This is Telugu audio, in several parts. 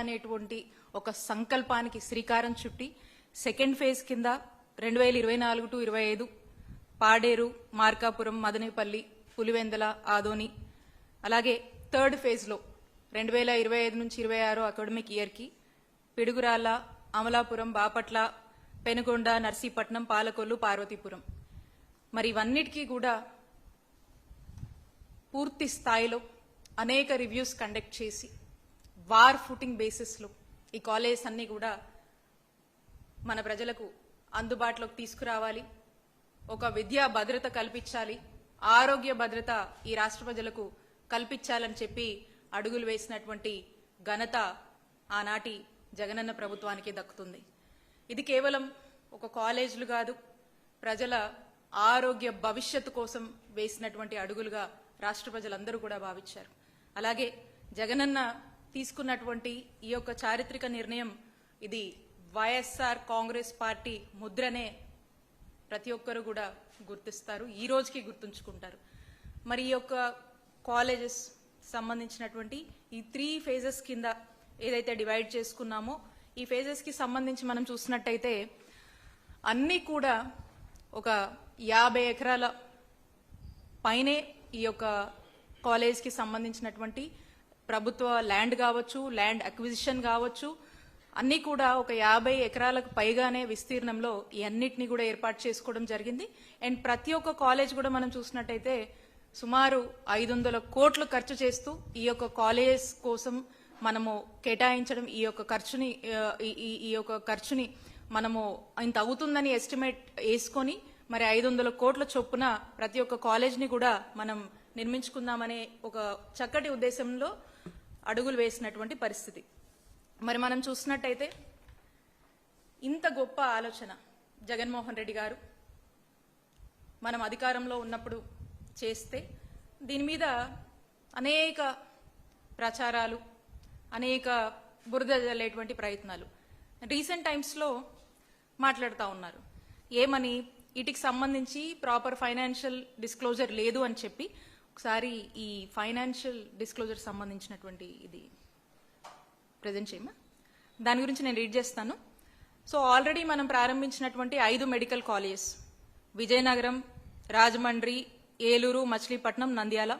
అనేటువంటి ఒక సంకల్పానికి శ్రీకారం చుట్టి సెకండ్ ఫేజ్ కింద రెండు వేల ఇరవై నాలుగు టు ఇరవై ఐదు పాడేరు మార్కాపురం మదనేపల్లి పులివెందల ఆదోని అలాగే థర్డ్ ఫేజ్లో రెండు వేల ఇరవై ఐదు నుంచి ఇరవై ఆరు అకాడమిక్ ఇయర్కి పిడుగురాళ్ళ అమలాపురం బాపట్ల పెనుగొండ నర్సీపట్నం పాలకొల్లు పార్వతీపురం. మరి ఇవన్నిటికీ కూడా పూర్తి స్థాయిలో అనేక రివ్యూస్ కండక్ట్ చేసి వార్ ఫుటింగ్ బేసిస్లో ఈ కాలేజెస్ అన్నీ కూడా మన ప్రజలకు అందుబాటులోకి తీసుకురావాలి. ఒక విద్యా భద్రత కల్పించాలి. ఆరోగ్య భద్రత ఈ రాష్ట్ర ప్రజలకు కల్పించాలని చెప్పి అడుగులు వేసినటువంటి ఘనత ఆనాటి జగనన్న ప్రభుత్వానికి దక్కుతుంది. ఇది కేవలం ఒక కాలేజీలు కాదు ప్రజల ఆరోగ్య భవిష్యత్తు కోసం వేసినటువంటి అడుగులుగా రాష్ట్ర ప్రజలందరూ కూడా భావించారు. అలాగే జగనన్న తీసుకున్నటువంటి ఈ యొక్క చారిత్రక నిర్ణయం ఇది వైఎస్ఆర్ కాంగ్రెస్ పార్టీ ముద్రనే ప్రతి ఒక్కరు కూడా గుర్తిస్తారు ఈ రోజుకి గుర్తుంచుకుంటారు. మరి ఈ యొక్క కాలేజెస్ సంబంధించినటువంటి ఈ త్రీ ఫేజెస్ కింద ఏదైతే డివైడ్ చేసుకున్నామో ఈ ఫేజెస్కి సంబంధించి మనం చూసినట్టయితే అన్నీ కూడా ఒక యాభై ఎకరాల పైనే ఈ యొక్క కాలేజ్కి సంబంధించినటువంటి ప్రభుత్వ ల్యాండ్ కావచ్చు ల్యాండ్ అక్విజిషన్ కావచ్చు అన్నీ కూడా ఒక యాభై ఎకరాలకు పైగానే విస్తీర్ణంలో ఈ అన్నిటిని కూడా ఏర్పాటు చేసుకోవడం జరిగింది. అండ్ ప్రతి ఒక్క కాలేజ్ కూడా మనం చూసినట్టయితే సుమారు ఐదు వందల కోట్లు ఖర్చు చేస్తూ ఈ యొక్క కాలేజెస్ కోసం మనము కేటాయించడం ఈ యొక్క ఖర్చుని ఈ- ఈ ఈ యొక్క ఖర్చుని మనము ఇంత అవుతుందని ఎస్టిమేట్ వేసుకొని మరి ఐదు వందల కోట్ల చొప్పున ప్రతి ఒక్క కాలేజ్ని కూడా మనం నిర్మించుకుందామనే ఒక చక్కటి ఉద్దేశంలో అడుగులు వేసినటువంటి పరిస్థితి. మరి మనం చూసినట్టయితే ఇంత గొప్ప ఆలోచన జగన్మోహన్ రెడ్డి గారు మనం అధికారంలో ఉన్నప్పుడు చేస్తే దీని మీద అనేక ప్రచారాలు అనేక బురద జల్లేటువంటి ప్రయత్నాలు రీసెంట్ టైమ్స్లో మాట్లాడుతూ ఉన్నారు. ఏమని? వీటికి సంబంధించి ప్రాపర్ ఫైనాన్షియల్ డిస్క్లోజర్ లేదు అని చెప్పి ఒకసారి ఈ ఫైనాన్షియల్ డిస్క్లోజర్ సంబంధించినటువంటి ఇది ప్రజెంట్ చేయమా? దాని గురించి నేను రీడ్ చేస్తాను. సో ఆల్రెడీ మనం ప్రారంభించినటువంటి ఐదు మెడికల్ కాలేజెస్ విజయనగరం రాజమండ్రి ఏలూరు మచిలీపట్నం నంద్యాల.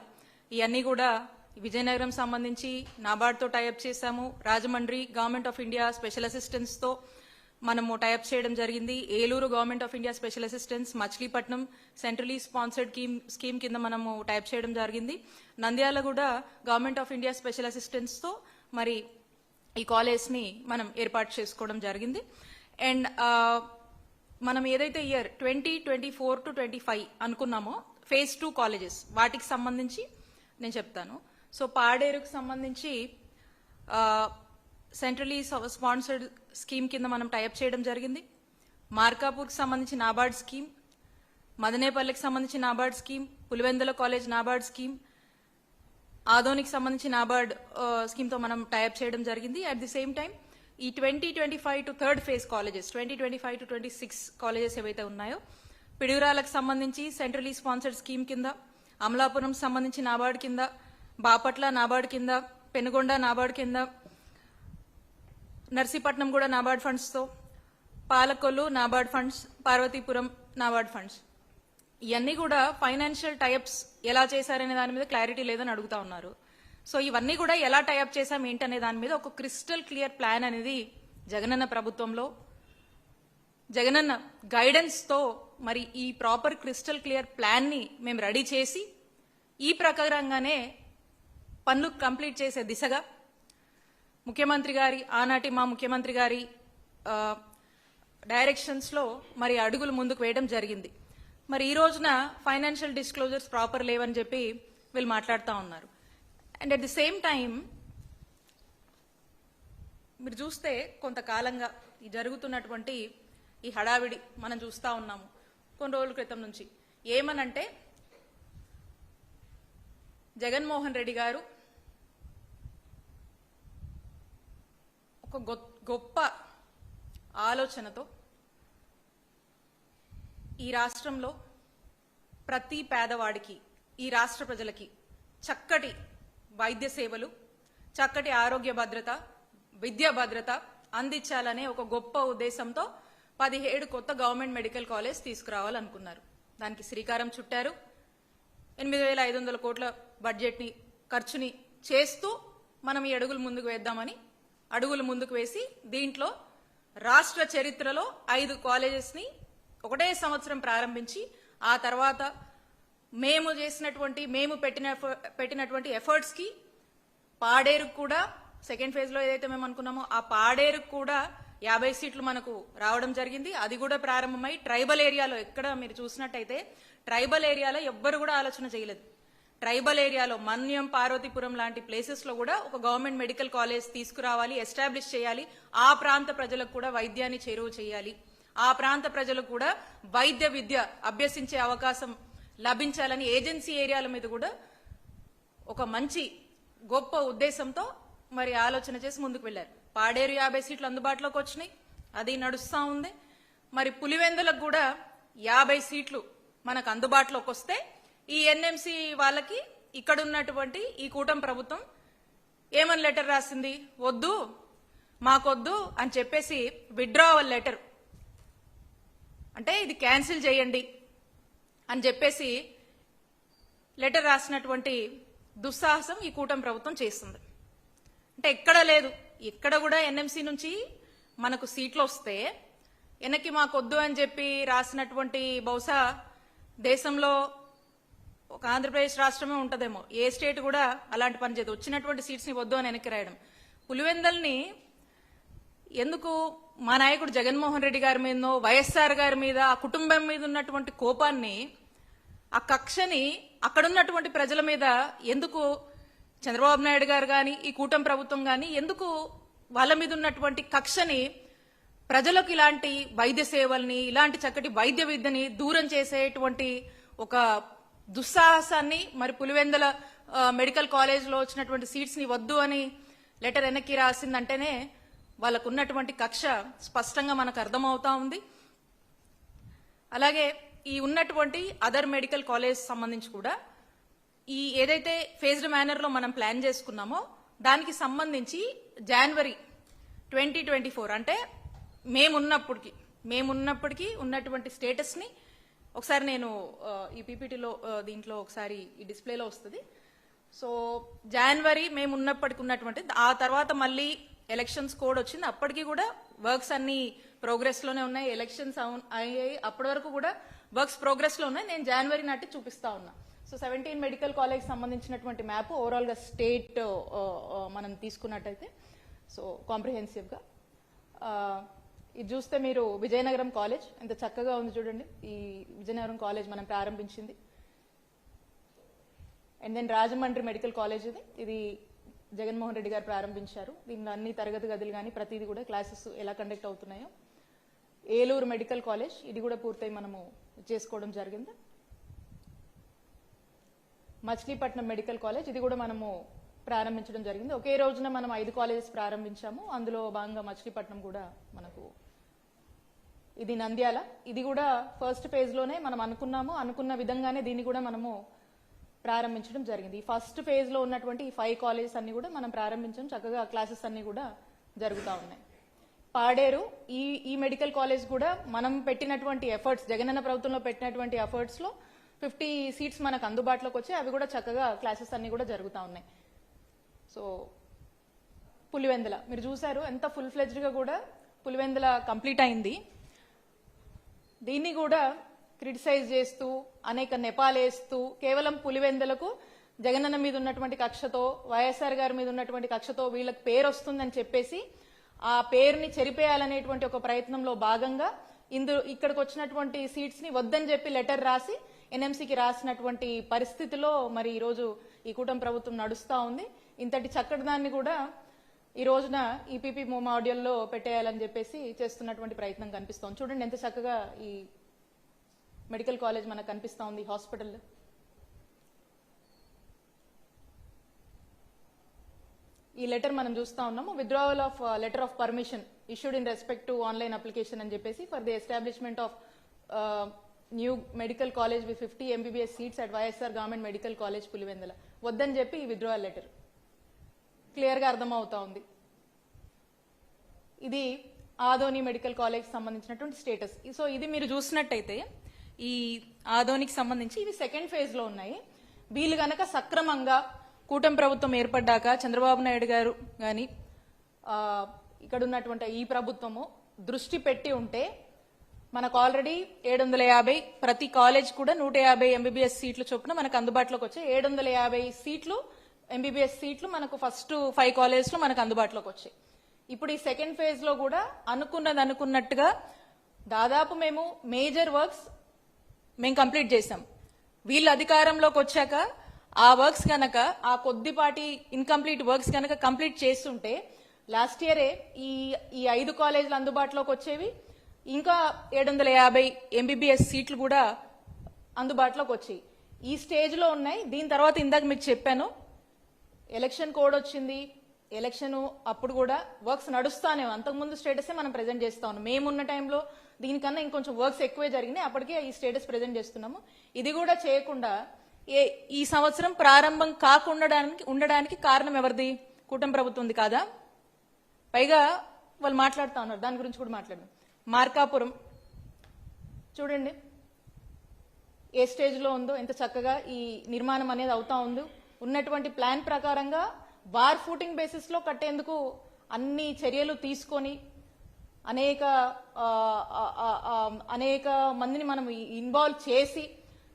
ఇవన్నీ కూడా విజయనగరం సంబంధించి నాబార్డ్తో టైఅప్ చేశాము. Rajahmundry government of India special అసిస్టెన్స్తో మనము టైప్ చేయడం జరిగింది. Eluru government of India special assistance Machilipatnam centrally sponsored scheme scheme కింద మనము టైప్ చేయడం జరిగింది. నంద్యాల కూడా గవర్నమెంట్ ఆఫ్ ఇండియా స్పెషల్ అసిస్టెన్స్తో మరి ఈ కాలేజ్ని మనం ఏర్పాటు చేసుకోవడం జరిగింది. అండ్ మనం ఏదైతే year twenty twenty four to twenty five అనుకున్నామో ఫేజ్ టూ కాలేజెస్ వాటికి సంబంధించి నేను చెప్తాను. సో పాడేరుకు సంబంధించి సెంట్రలీ స్పాన్సర్డ్ స్కీమ్ కింద మనం టైప్ చేయడం జరిగింది. మార్కాపూర్కి సంబంధించి నాబార్డ్ స్కీమ్ మదనేపల్లికి సంబంధించి NABARD scheme Pulivendula college NABARD scheme ఆదోనికి సంబంధించి నాబార్డ్ స్కీమ్తో మనం టైప్ చేయడం జరిగింది. అట్ ది సేమ్ టైం ఈ twenty twenty five to third phase colleges twenty twenty five to twenty six colleges ఏవైతే ఉన్నాయో పిడుగురాలకు సంబంధించి సెంట్రలీ స్పాన్సర్డ్ స్కీమ్ కింద అమలాపురం సంబంధించి నాబార్డ్ కింద బాపట్ల నాబార్డ్ కింద పెనుగొండ నాబార్డ్ కింద నర్సీపట్నం కూడా నాబార్డ్ ఫండ్స్తో పాలకొల్లు నాబార్డ్ ఫండ్స్ పార్వతీపురం నాబార్డ్ ఫండ్స్. ఇవన్నీ కూడా ఫైనాన్షియల్ టైప్స్ ఎలా చేశారనే దాని మీద క్లారిటీ లేదని అడుగుతా ఉన్నారు. సో ఇవన్నీ కూడా ఎలా టైప్ చేశాం ఏంటనే దాని మీద ఒక క్రిస్టల్ క్లియర్ ప్లాన్ అనేది జగనన్న ప్రభుత్వంలో జగనన్న గైడెన్స్తో మరి ఈ ప్రాపర్ క్రిస్టల్ క్లియర్ ప్లాన్ని మేము రెడీ చేసి ఈ ప్రకారంగానే పనులు కంప్లీట్ చేసే దిశగా ముఖ్యమంత్రి గారి ఆనాటి మా ముఖ్యమంత్రి గారి డైరెక్షన్స్లో మరి అడుగులు ముందుకు వేయడం జరిగింది. మరి ఈ రోజున ఫైనాన్షియల్ డిస్క్లోజర్స్ ప్రాపర్ లేవని చెప్పి వీళ్ళు మాట్లాడుతూ ఉన్నారు. And at the same time మీరు చూస్తే కొంతకాలంగా ఈ జరుగుతున్నటువంటి ఈ హడావిడి మనం చూస్తూ ఉన్నాము. కొన్ని రోజుల క్రితం నుంచి. ఏమనంటే జగన్మోహన్ రెడ్డి గారు ఒక గొ- గొప్ప ఆలోచనతో ఈ రాష్ట్రంలో ప్రతి పేదవాడికి ఈ రాష్ట్ర ప్రజలకి చక్కటి వైద్య సేవలు చక్కటి ఆరోగ్య భద్రత విద్యా భద్రత అందించాలనే ఒక గొప్ప ఉద్దేశంతో పదిహేడు కొత్త గవర్నమెంట్ మెడికల్ కాలేజ్ తీసుకురావాలనుకున్నారు. దానికి శ్రీకారం చుట్టారు. ఎనిమిది వేల ఐదు వందల కోట్ల బడ్జెట్ని ఖర్చుని చేస్తూ మనం ఈ అడుగులు ముందుకు వేద్దామని అడుగులు ముందుకు వేసి దీంట్లో రాష్ట్ర చరిత్రలో ఐదు కాలేజెస్ని ఒకటే సంవత్సరం ప్రారంభించి ఆ తర్వాత మేము చేసినటువంటి మేము పెట్టిన పెట్టినటువంటి ఎఫర్ట్స్కి పాడేరుకు కూడా సెకండ్ ఫేజ్లో ఏదైతే మేము అనుకున్నామో ఆ పాడేరుకు కూడా యాభై సీట్లు మనకు రావడం జరిగింది. అది కూడా ప్రారంభమై ట్రైబల్ ఏరియాలో ఎక్కడ మీరు చూసినట్టయితే ట్రైబల్ ఏరియాలో ఎవ్వరు కూడా ఆలోచన చేయలేదు. ట్రైబల్ ఏరియాలో మన్యం పార్వతీపురం లాంటి ప్లేసెస్లో కూడా ఒక గవర్నమెంట్ మెడికల్ కాలేజ్ తీసుకురావాలి ఎస్టాబ్లిష్ చేయాలి. ఆ ప్రాంత ప్రజలకు కూడా వైద్యాన్ని చేరువ చేయాలి. ఆ ప్రాంత ప్రజలకు కూడా వైద్య విద్య అభ్యసించే అవకాశం లభించాలని ఏజెన్సీ ఏరియాల మీద కూడా ఒక మంచి గొప్ప ఉద్దేశంతో మరి ఆలోచన చేసి ముందుకు వెళ్ళారు. పాడేరు యాభై సీట్లు అందుబాటులోకి వచ్చినాయి. అది నడుస్తూ ఉంది. మరి పులివెందులకు కూడా యాభై సీట్లు మనకు అందుబాటులోకి వస్తే ఈ ఎన్ఎంసి వాళ్ళకి ఇక్కడ ఉన్నటువంటి ఈ కూటమి ప్రభుత్వం ఏమని లెటర్ రాసింది? వద్దు మాకొద్దు అని చెప్పేసి విడ్రావల్ లెటర్ అంటే ఇది క్యాన్సిల్ చేయండి అని చెప్పేసి లెటర్ రాసినటువంటి దుస్సాహసం ఈ కూటమి ప్రభుత్వం చేస్తుంది. అంటే ఎక్కడ లేదు. ఎక్కడ కూడా ఎన్ఎంసి నుంచి మనకు సీట్లు వస్తే వెనక్కి మాకొద్దు అని చెప్పి రాసినటువంటి బహుశా దేశంలో ఒక ఆంధ్రప్రదేశ్ రాష్ట్రమే ఉంటుందేమో. ఏ స్టేట్ కూడా అలాంటి పని చేయదు. వచ్చినటువంటి సీట్స్ని వద్దు అని వెనక్కి రాయడం. పులివెందల్ని ఎందుకు మా నాయకుడు జగన్మోహన్ రెడ్డి గారి మీదనో వైఎస్ఆర్ గారి మీద ఆ కుటుంబం మీద ఉన్నటువంటి కోపాన్ని ఆ కక్షని అక్కడున్నటువంటి ప్రజల మీద ఎందుకు చంద్రబాబు నాయుడు గారు కానీ ఈ కూటమి ప్రభుత్వం కానీ ఎందుకు వాళ్ళ మీద ఉన్నటువంటి కక్షని ప్రజలకు ఇలాంటి వైద్య సేవల్ని ఇలాంటి చక్కటి వైద్య విద్యని దూరం చేసేటువంటి ఒక దుస్సాహసాన్ని మరి పులివెందుల మెడికల్ కాలేజ్లో వచ్చినటువంటి సీట్స్ని వద్దు అని లెటర్ వెనక్కి రాసిందంటేనే వాళ్ళకు ఉన్నటువంటి కక్ష స్పష్టంగా మనకు అర్థమవుతా ఉంది. అలాగే ఈ ఉన్నటువంటి అదర్ మెడికల్ కాలేజ్ సంబంధించి కూడా ఈ ఏదైతే ఫేజ్డ్ మేనర్లో మనం ప్లాన్ చేసుకున్నామో దానికి సంబంధించి జనవరి ట్వంటీ ట్వంటీ ఫోర్ అంటే మేమున్నప్పటికీ మేమున్నప్పటికీ ఉన్నటువంటి స్టేటస్ని ఒకసారి నేను ఈ పీపీటీలో దీంట్లో ఒకసారి ఈ డిస్ప్లేలో వస్తుంది. సో జనవరి మేము ఉన్నప్పటికి ఉన్నటువంటి ఆ తర్వాత మళ్ళీ ఎలక్షన్స్ కోడ్ వచ్చింది. అప్పటికి కూడా వర్క్స్ అన్ని ప్రోగ్రెస్లోనే ఉన్నాయి. ఎలక్షన్స్ అయ్యాయి. అప్పటి వరకు కూడా వర్క్స్ ప్రోగ్రెస్లో ఉన్నాయి. నేను జనవరి నాటి చూపిస్తా ఉన్నా. సో సెవెంటీన్ మెడికల్ కాలేజ్ సంబంధించినటువంటి మ్యాప్ ఓవరాల్గా స్టేట్ మనం తీసుకున్నట్టయితే సో కాంప్రిహెన్సివ్గా ఇది చూస్తే మీరు విజయనగరం కాలేజ్ ఎంత చక్కగా ఉంది చూడండి. ఈ విజయనగరం కాలేజ్ మనం ప్రారంభించింది. And then Rajahmundry medical college ఇది. ఇది జగన్మోహన్ రెడ్డి గారు ప్రారంభించారు. దీనిలో అన్ని తరగతి గదులు కానీ ప్రతిదీ కూడా క్లాసెస్ ఎలా కండక్ట్ అవుతున్నాయో. ఏలూరు మెడికల్ కాలేజ్ ఇది కూడా పూర్తయి మనము చేసుకోవడం జరిగింది. మచిలీపట్నం మెడికల్ కాలేజ్ ఇది కూడా మనము ప్రారంభించడం జరిగింది. ఒకే రోజున మనం ఐదు కాలేజెస్ ప్రారంభించాము. అందులో భాగంగా మచిలీపట్నం కూడా మనకు ఇది నంద్యాల. ఇది కూడా ఫస్ట్ పేజ్లోనే మనం అనుకున్నాము. అనుకున్న విధంగానే దీన్ని కూడా మనము ప్రారంభించడం జరిగింది. ఈ ఫస్ట్ పేజ్లో ఉన్నటువంటి ఈ ఫైవ్ కాలేజెస్ అన్ని కూడా మనం ప్రారంభించడం చక్కగా క్లాసెస్ అన్ని కూడా జరుగుతూ ఉన్నాయి. పాడేరు ఈ ఈ మెడికల్ కాలేజ్ కూడా మనం పెట్టినటువంటి ఎఫర్ట్స్ జగనన్న ప్రభుత్వంలో పెట్టినటువంటి ఎఫర్ట్స్లో ఫిఫ్టీ సీట్స్ మనకు అందుబాటులోకి వచ్చాయి. అవి కూడా చక్కగా క్లాసెస్ అన్ని కూడా జరుగుతూ ఉన్నాయి. సో పులివెందుల. మీరు చూసారు ఎంత ఫుల్ ఫ్లెజ్డ్గా కూడా పులివెందుల కంప్లీట్ అయింది. దీన్ని కూడా క్రిటిసైజ్ చేస్తూ అనేక నెపాలేస్తూ కేవలం పులివెందులకు జగనన్న మీద ఉన్నటువంటి కక్షతో వైఎస్ఆర్ గారి మీద ఉన్నటువంటి కక్షతో వీళ్ళకి పేరు వస్తుందని చెప్పేసి ఆ పేరుని చెరిపేయాలనేటువంటి ఒక ప్రయత్నంలో భాగంగా ఇందు ఇక్కడికి వచ్చినటువంటి సీట్స్ని వద్దని చెప్పి లెటర్ రాసి ఎన్ఎంసీకి రాసినటువంటి పరిస్థితిలో మరి ఈరోజు ఈ కూటమి ప్రభుత్వం నడుస్తా ఉంది. ఇంతటి చక్కటి దాన్ని కూడా ఈ రోజున ఈపీపీ మాడ్యూల్లో పెట్టేయాలని చెప్పేసి చేస్తున్నటువంటి ప్రయత్నం కనిపిస్తోంది. చూడండి ఎంత చక్కగా ఈ మెడికల్ కాలేజ్ మనకు కనిపిస్తూ ఉంది హాస్పిటల్ ఈ లెటర్ మనం చూస్తా ఉన్నాము. Withdrawal of letter of permission issued in respect to online application అని చెప్పేసి for the establishment of new medical college with fifty MBBS seats at YSR government medical college Pulivendula వద్దని చెప్పి ఈ విత్డ్రావల్ లెటర్ క్లియర్గా అర్థమవుతా ఉంది. ఇది ఆదోని మెడికల్ కాలేజ్ సంబంధించినటువంటి స్టేటస్. సో ఇది మీరు చూసినట్టయితే ఈ ఆదోనికి సంబంధించి ఇవి సెకండ్ ఫేజ్లో ఉన్నాయి. వీళ్ళు గనక సక్రమంగా కూటమి ప్రభుత్వం ఏర్పడ్డాక చంద్రబాబు నాయుడు గారు కానీ ఇక్కడ ఉన్నటువంటి ఈ ప్రభుత్వము దృష్టి పెట్టి ఉంటే మనకు ఆల్రెడీ ఏడు వందల యాభై ప్రతి కాలేజ్ కూడా నూట యాభై ఎంబీబీఎస్ సీట్లు చొప్పున మనకు అందుబాటులోకి వచ్చాయి ఏడు వందల యాభై సీట్లు ఎంబీబీఎస్ సీట్లు మనకు ఫస్ట్ ఫైవ్ కాలేజ్లో మనకు అందుబాటులోకి వచ్చాయి. ఇప్పుడు ఈ సెకండ్ ఫేజ్లో కూడా అనుకున్నది అనుకున్నట్టుగా దాదాపు మేము మేజర్ వర్క్స్ మేము కంప్లీట్ చేసాం వీళ్ళు అధికారంలోకి వచ్చాక ఆ వర్క్స్ కనుక ఆ కొద్దిపాటి ఇన్కంప్లీట్ వర్క్స్ కనుక కంప్లీట్ చేస్తుంటే లాస్ట్ ఇయరే ఈ ఈ ఐదు కాలేజీలు అందుబాటులోకి వచ్చేవి ఇంకా ఏడు వందల యాభై ఎంబీబీఎస్ సీట్లు కూడా అందుబాటులోకి వచ్చాయి. ఈ స్టేజ్లో ఉన్నాయి. దీని తర్వాత ఇందాక మీకు చెప్పాను ఎలక్షన్ కోడ్ వచ్చింది. ఎలక్షన్ అప్పుడు కూడా వర్క్స్ నడుస్తానే అంతకుముందు స్టేటసే మనం ప్రజెంట్ చేస్తా ఉన్నాం. మేమున్న టైంలో దీనికన్నా ఇంకొంచెం వర్క్స్ ఎక్కువే జరిగినాయి. అప్పటికే ఈ స్టేటస్ ప్రజెంట్ చేస్తున్నాము. ఇది కూడా చేయకుండా ఏ ఈ సంవత్సరం ప్రారంభం కాకుండా ఉండడానికి కారణం ఎవరిది? కూటమి ప్రభుత్వం ఉంది కాదా? పైగా వాళ్ళు మాట్లాడుతా ఉన్నారు. దాని గురించి కూడా మాట్లాడదాం. మార్కాపురం. చూడండి. ఏ స్టేజ్లో ఉందో ఎంత చక్కగా ఈ నిర్మాణం అనేది అవుతా ఉందో. ఉన్నటువంటి ప్లాన్ ప్రకారంగా వార్ ఫూటింగ్ బేసిస్లో కట్టేందుకు అన్ని చర్యలు తీసుకొని అనేక అనేక మందిని మనం ఇన్వాల్వ్ చేసి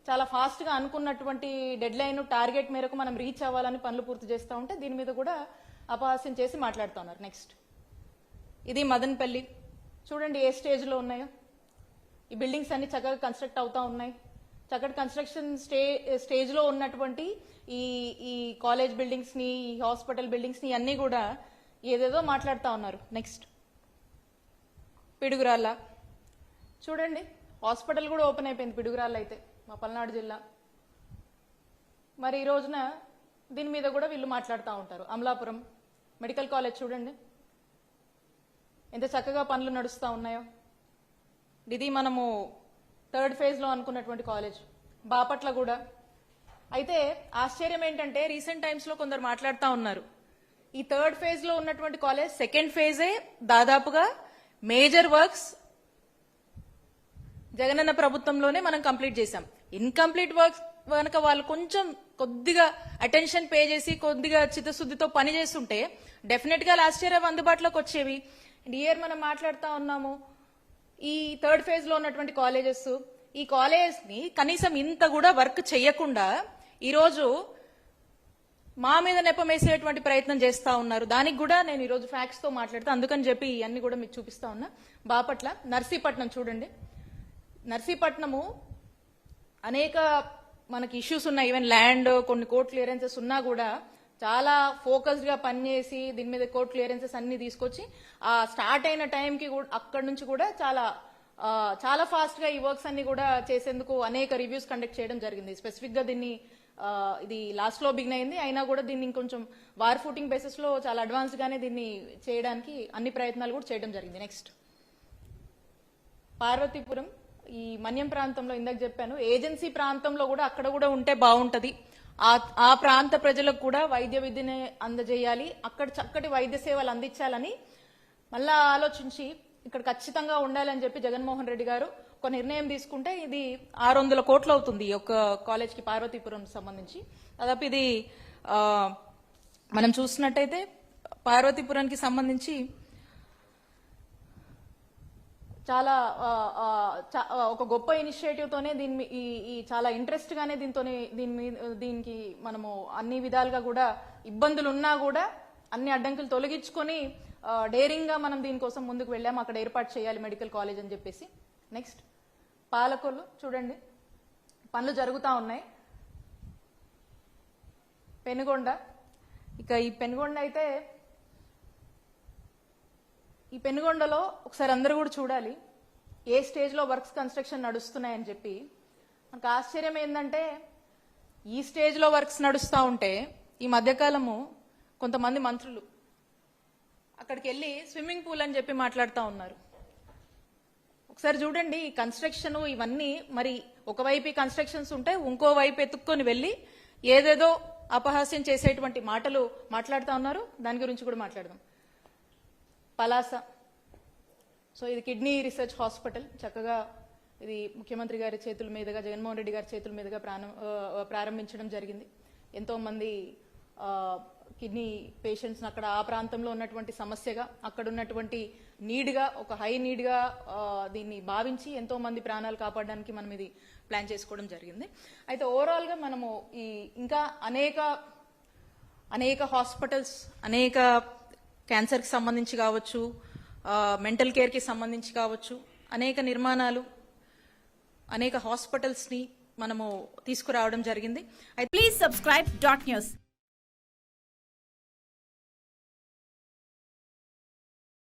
చాలా ఫాస్ట్గా అనుకున్నటువంటి డెడ్ లైన్ టార్గెట్ మేరకు మనం రీచ్ అవ్వాలని పనులు పూర్తి చేస్తూ ఉంటే దీని మీద కూడా అపహాస్యం చేసి మాట్లాడుతున్నారు నెక్స్ట్. ఇది మదన్పల్లి. చూడండి ఏ స్టేజ్లో ఉన్నాయో. ఈ బిల్డింగ్స్ అన్ని చక్కగా కన్స్ట్రక్ట్ అవుతా ఉన్నాయి. చక్కటి కన్స్ట్రక్షన్ స్టే స్టేజ్లో ఉన్నటువంటి ఈ ఈ కాలేజ్ బిల్డింగ్స్ని ఈ హాస్పిటల్ బిల్డింగ్స్ని అన్నీ కూడా ఏదేదో మాట్లాడుతూ ఉన్నారు. నెక్స్ట్ పిడుగురాళ్ళ. చూడండి హాస్పిటల్ కూడా ఓపెన్ అయిపోయింది పిడుగురాళ్ళ అయితే మా పల్నాడు జిల్లా. మరి ఈ రోజున దీని మీద కూడా వీళ్ళు మాట్లాడుతూ ఉంటారు. అమలాపురం మెడికల్ కాలేజ్ చూడండి. ఎంత చక్కగా పనులు నడుస్తూ ఉన్నాయో. ఇది మనము థర్డ్ ఫేజ్లో అనుకున్నటువంటి కాలేజ్. బాపట్ల కూడా. అయితే ఆశ్చర్యం ఏంటంటే రీసెంట్ టైమ్స్లో కొందరు మాట్లాడుతూ ఉన్నారు. ఈ థర్డ్ ఫేజ్లో ఉన్నటువంటి కాలేజ్ సెకండ్ ఫేజే దాదాపుగా మేజర్ వర్క్స్ జగనన్న ప్రభుత్వంలోనే మనం కంప్లీట్ చేశాం. ఇన్కంప్లీట్ వర్క్స్ కనుక వాళ్ళు కొంచెం కొద్దిగా అటెన్షన్ పే చేసి కొద్దిగా చిత్తశుద్ధితో పని చేస్తుంటే డెఫినెట్గా లాస్ట్ ఇయర్ అవి అందుబాటులోకి వచ్చేవి. అండ్ ఇయర్ మనం మాట్లాడుతూ ఉన్నాము. ఈ థర్డ్ ఫేజ్లో ఉన్నటువంటి కాలేజెస్ ఈ కాలేజెస్ని కనీసం ఇంత కూడా వర్క్ చేయకుండా ఈరోజు మా మీద నెపమేసేటువంటి ప్రయత్నం చేస్తా ఉన్నారు. దానికి కూడా నేను ఈరోజు ఫ్యాక్ట్స్తో మాట్లాడుతా. అందుకని చెప్పి ఇవన్నీ కూడా మీకు చూపిస్తా ఉన్నా. బాపట్ల నర్సీపట్నం చూడండి. నర్సీపట్నము అనేక మనకి ఇష్యూస్ ఉన్నాయి. ఈవెన్ ల్యాండ్ కొన్ని కోర్ట్ క్లియరెన్సెస్ ఉన్నా కూడా చాలా ఫోకస్డ్గా పనిచేసి దీని మీద కోర్ట్ క్లియరెన్సెస్ అన్ని తీసుకొచ్చి ఆ స్టార్ట్ అయిన టైంకి కూడా అక్కడ నుంచి కూడా చాలా చాలా ఫాస్ట్గా ఈ వర్క్స్ అన్ని కూడా చేసేందుకు అనేక రివ్యూస్ కండక్ట్ చేయడం జరిగింది. స్పెసిఫిక్గా దీన్ని ఇది లాస్ట్లో బిగిన్ అయింది. అయినా కూడా దీన్ని ఇంకొంచెం వార్ ఫూటింగ్ బేసిస్లో చాలా అడ్వాన్స్డ్గానే దీన్ని చేయడానికి అన్ని ప్రయత్నాలు కూడా చేయడం జరిగింది. నెక్స్ట్ పార్వతీపురం ఈ మన్యం ప్రాంతంలో ఇందాక చెప్పాను. ఏజెన్సీ ప్రాంతంలో కూడా అక్కడ కూడా ఉంటే బాగుంటది. ఆ ఆ ప్రాంత ప్రజలకు కూడా వైద్య విద్యని అందజేయాలి. అక్కడ చక్కటి వైద్య సేవలు అందించాలని మళ్ళా ఆలోచించి ఇక్కడ ఖచ్చితంగా ఉండాలని చెప్పి జగన్మోహన్ రెడ్డి గారు ఒక నిర్ణయం తీసుకుంటే ఇది ఆరు వందల కోట్లు అవుతుంది ఒక కాలేజ్కి పార్వతీపురం సంబంధించి. దాదాపు ఇది మనం చూసినట్టయితే పార్వతీపురానికి సంబంధించి చాలా చా- ఒక గొప్ప ఇనిషియేటివ్ తోనే దీని మీ- ఈ ఈ చాలా ఇంట్రెస్ట్ గానే దీని మీద దీనికి మనము అన్ని విధాలుగా కూడా ఇబ్బందులు ఉన్నా కూడా అన్ని అడ్డంకులు తొలగించుకొని డేరింగ్గా మనం దీనికోసం ముందుకు వెళ్ళాము అక్కడ ఏర్పాటు చేయాలి మెడికల్ కాలేజ్ అని చెప్పేసి. నెక్స్ట్ పాలకొల్లు చూడండి. పనులు జరుగుతూ ఉన్నాయి. పెనుగొండ. ఇక ఈ పెనుగొండ అయితే ఈ పెనుగొండలో ఒకసారి అందరూ కూడా చూడాలి. ఏ స్టేజ్లో వర్క్స్ కన్స్ట్రక్షన్ నడుస్తున్నాయని చెప్పి. మనకు ఆశ్చర్యం ఏంటంటే ఈ స్టేజ్లో వర్క్స్ నడుస్తూ ఉంటే ఈ మధ్యకాలము కొంతమంది మంత్రులు అక్కడికి వెళ్ళి స్విమ్మింగ్ పూల్ అని చెప్పి మాట్లాడుతూ ఉన్నారు. ఒకసారి చూడండి ఈ కన్స్ట్రక్షన్ ఇవన్నీ మరి ఒకవైపు కన్స్ట్రక్షన్స్ ఉంటే ఇంకో వైపు ఎత్తుక్కొని వెళ్ళి ఏదేదో అపహాస్యం చేసేటువంటి మాటలు మాట్లాడుతూ ఉన్నారు. దాని గురించి కూడా మాట్లాడదాం. పలాస. సో ఇది కిడ్నీ రీసెర్చ్ హాస్పిటల్. చక్కగా ఇది ముఖ్యమంత్రి గారి చేతుల మీదుగా జగన్మోహన్ రెడ్డి గారి చేతుల మీదుగా ప్రారంభించడం జరిగింది. ఎంతోమంది కిడ్నీ పేషెంట్స్ అక్కడ ఆ ప్రాంతంలో ఉన్నటువంటి సమస్యగా అక్కడ ఉన్నటువంటి నీడ్గా ఒక హై నీడ్గా దీన్ని భావించి ఎంతో మంది ప్రాణాలు కాపాడడానికి మనం ఇది ప్లాన్ చేసుకోవడం జరిగింది. అయితే ఓవరాల్గా మనము ఈ ఇంకా అనేక అనేక హాస్పిటల్స్ అనేక క్యాన్సర్కి సంబంధించి కావచ్చు మెంటల్ కేర్కి సంబంధించి కావచ్చు అనేక నిర్మాణాలు అనేక హాస్పిటల్స్ని మనము తీసుకురావడం జరిగింది అయితే సబ్స్క్రైబ్ డాట్ న్యూస్.